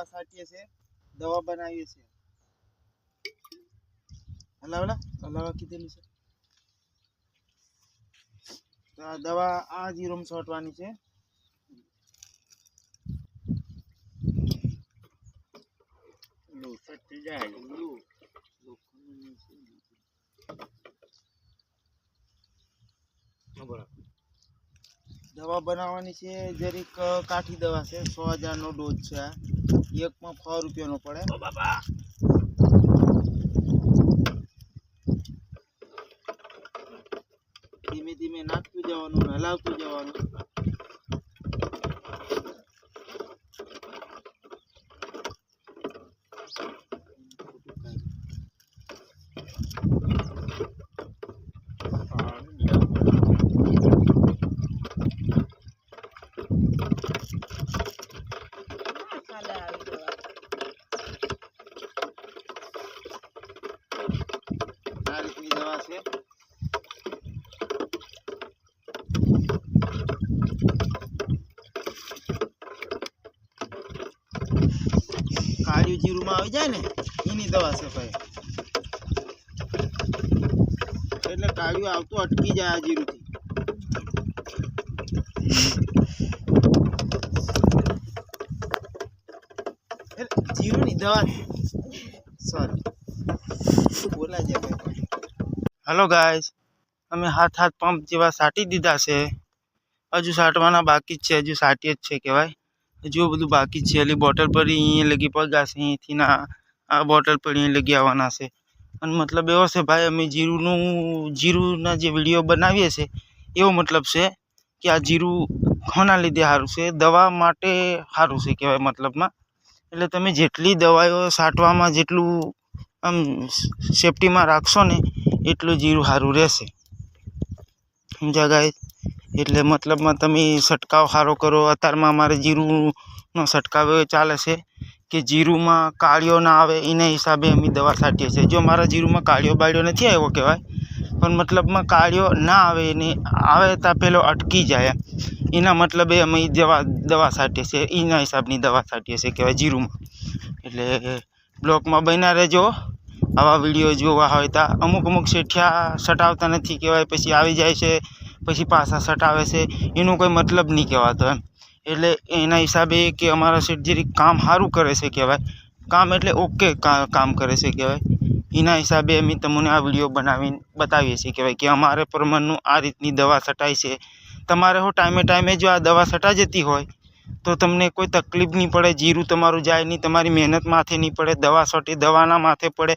દવા છાંટીએ છે દવા બનાવીએ છીએ. હલાવડા? હલાવા કીધેલું છે. તો આ દવા આ જીરોમાં છાંટવાની છે. દવા બનાવવાની છે જરીક કાઠી દવા છે સો હજારનો ડોઝ છે આ. એકમાં સો રૂપિયાનો પડે ધીમે ધીમે નાખતું જવાનું ને હલાવતું જવાનું આ રીતની દવા છે કાળિયું જીરુંમાં આવી જાય ને, એની દવા ભાઈ એટલે કાળિયું આવતું અટકી જાય આ જીરુંથી. એટલે જીરુંની દવા સોરી બોલા છે ભાઈ. હલો ગાઈસ અમે હાથ હાથ પંપ જેવા સાટી દીધા છે. હજુ સાટવાના બાકી જ છે, હજુ સાટી જ છે કહેવાય. હજુ બધું બાકી છે, એટલે બોટલ પડી અહીંયા લગી પગાશે, અહીંથી ના આ બોટલ પડી અહીં લગી આવવાના છે. અને મતલબ એવો છે, ભાઈ, અમે જીરુંનું, જીરુંના જે વીડિયો બનાવીએ છીએ એવો મતલબ છે કે આ જીરું કોના લીધે સારું છે? દવા માટે સારું છે કહેવાય મતલબમાં. એટલે તમે જેટલી દવાઓ છાંટવામાં જેટલું આમ સેફટીમાં રાખશો ને, એટલું જીરું સારું રહેશે. સમજા ગાય એટલે મતલબમાં તમે છંટકાવ સારો કરો. અત્યારમાં અમારે જીરુંનો છંટકાવ એવો ચાલે છે કે જીરુંમાં કાળિયો ના આવે એના હિસાબે અમે દવા છાંટીએ છીએ. જો મારા જીરુંમાં કાળિયો બાળીઓ નથી આવ્યો કહેવાય, પણ મતલબમાં કાળિયો ના આવે એને આવે ત્યાં પેલો અટકી જાય એના મતલબે અમે દવા દવા છાંટીએ છીએ. એના હિસાબની દવા છાંટીએ છીએ કહેવાય જીરુંમાં. એટલે બ્લોકમાં બન્યા રહેજો. આવા વીડિયો જોવા હોય તો. અમુક અમુક શેઠિયા સટાવતા નથી કહેવાય. પછી આવી જાય છે પછી પાછા સટાવે છે, એનો કોઈ મતલબ નહીં કહેવાતો એમ. એટલે એના હિસાબે કે અમારા શેઠજી કામ સારું કરે છે કહેવાય. કામ એટલે ઓકે કામ કરે છે કહેવાય. એના હિસાબે અમે તમને આ વીડિયો બનાવીને બતાવીએ છીએ કહેવાય કે અમારે પ્રમાણનું આ રીતની દવા છટાય છે. તમારે હો ટાઈમે ટાઈમે જો આ દવા છટા જતી હોય, તો તમને કોઈ તકલીફ નહીં પડે, જીરું તમારું જાય નહીં, તમારી મહેનત માથે નહીં પડે, દવા છટે દવાના માથે પડે.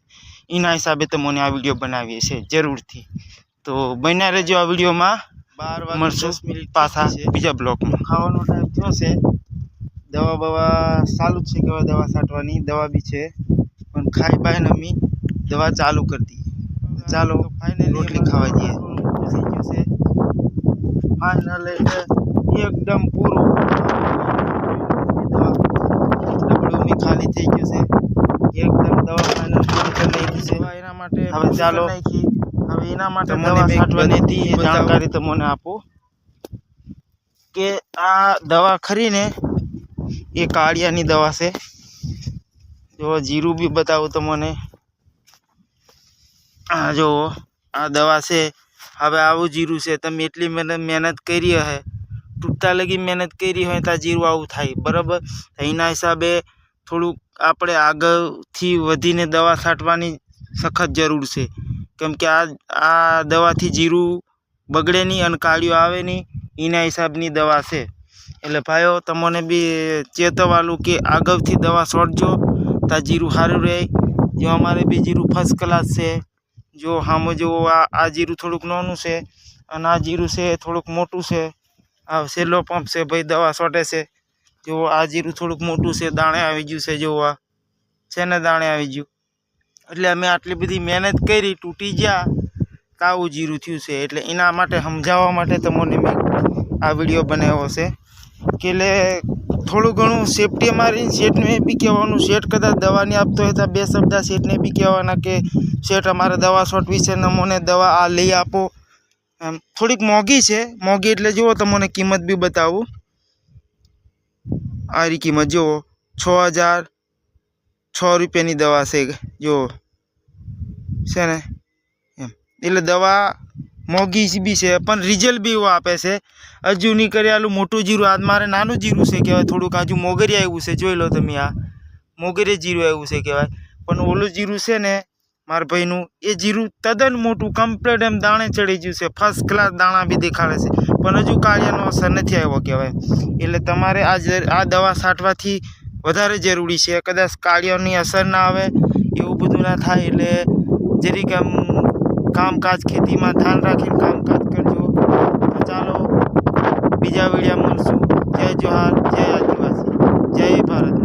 એના હિસાબે તમને આ વીડિયો બનાવીએ છીએ જરૂરથી. તો બન્યા રહેજો આ વિડીયોમાં. બાર મળશું. પાછા બીજા બ્લોકમાં. ખાવાનો ટાઈમ થયો છે. દવા બવા ચાલુ જ છે કહેવાય દવા છાંટવાની? દવા બી છે. પણ ખાઈ બાઈને અમે દવા ચાલુ કરી દઈએ. ચાલો રોટલી ખાવા જઈએ. ફાઇનલ એટલે એકદમ પૂરું. ડબલું બી ખાલી થઈ ગયું છે. એકદમ દવા ફાઇનલ પૂરી કરી નાખી છે. એના માટે હવે ચાલો હવે એના માટે દવા છાંટવાની હતી એ જાણકારી તમને આપો. કે આ દવા ખરીને એ કાળિયાની દવા છે. જો જીરું બી બતાવું તમને આ જો આ દવા છે. હવે આવું જીરું છે. તમે એટલી મહેનત મહેનત કરી હશે તૂટતા લગી મહેનત કરી હોય તો જીરું આવું થાય. બરાબર? એના હિસાબે થોડુંક આપણે આગળથી વધીને દવા છાંટવાની સખત જરૂર છે. કેમ કે આ આ દવાથી જીરું બગડે નહીં અને કાળિયો આવે નહીં, એના હિસાબની દવા છે. એટલે ભાઈઓ, તમને બી ચેતવવાનું કે આગળથી દવા છોડજો, તો જીરું સારું રહે. જો અમારે બી જીરું ફર્સ્ટ ક્લાસ છે, જો હામો જો આ આ જીરું થોડુંક નાનું છે અને આ જીરું છે થોડુંક મોટું છે. આ છેલ્લો પંપ છે, ભાઈ દવા છોટે છે. જો આ જીરું થોડુંક મોટું છે, દાણે આવી ગયું છે, જો આ છે ને દાણે આવી ગયું? એટલે અમે આટલી બધી મહેનત કરી, તૂટી ગયા તાવું જીરું થયું છે. એટલે એના માટે સમજાવવા માટે તમને મેં આ વીડિયો બનાવ્યો છે. કે એટલે થોડું ઘણું સેફટી અમારી શેઠને બી કહેવાનું. શેઠ કદાચ દવાની આપતો હોય તો બે શબ્દ શેઠને બી કહેવાના કે, શેઠ, અમારે દવા છોટવી છે નમોને મને દવા આ લઈ આપો. એમ, થોડીક મોંઘી છે. મોંઘી એટલે જુઓ તમને કિંમત બી બતાવું. આ રી કિંમત જુઓ, છ હજાર છ રૂપિયાની દવા છે. જો છે ને? એમ. એટલે દવા મોંઘી બી છે, પણ રિઝલ્ટ બી એવું આપે છે. હજુ નહીં કરેલું મોટું જીરું, આજ મારે નાનું જીરું છે કહેવાય થોડુંક. હજુ મોગરી આવ્યું છે, જોઈ લો તમે આ. મોગરે જીરું આવ્યું છે કહેવાય. પણ ઓલું જીરું છે ને મારા ભાઈનું, એ જીરું તદ્દન મોટું કમ્પ્લેટ એમ દાણે ચડી ગયું છે. ફર્સ્ટ ક્લાસ દાણા બી દેખાડે છે. પણ હજુ કાળિયાનો અસર નથી આવ્યો કહેવાય. એટલે તમારે આ આ દવા છાંટવાથી વધારે જરૂરી છે. કદાચ કાળિયાની અસર ના આવે, એવું બધું ના થાય. એટલે જેથી કે કામકાજ ખેતીમાં ધ્યાન રાખીને કામકાજ કરજો. ચાલો બીજા વિડીયા મળશું. જય જોહાર, જય આદિવાસી, જય ભારત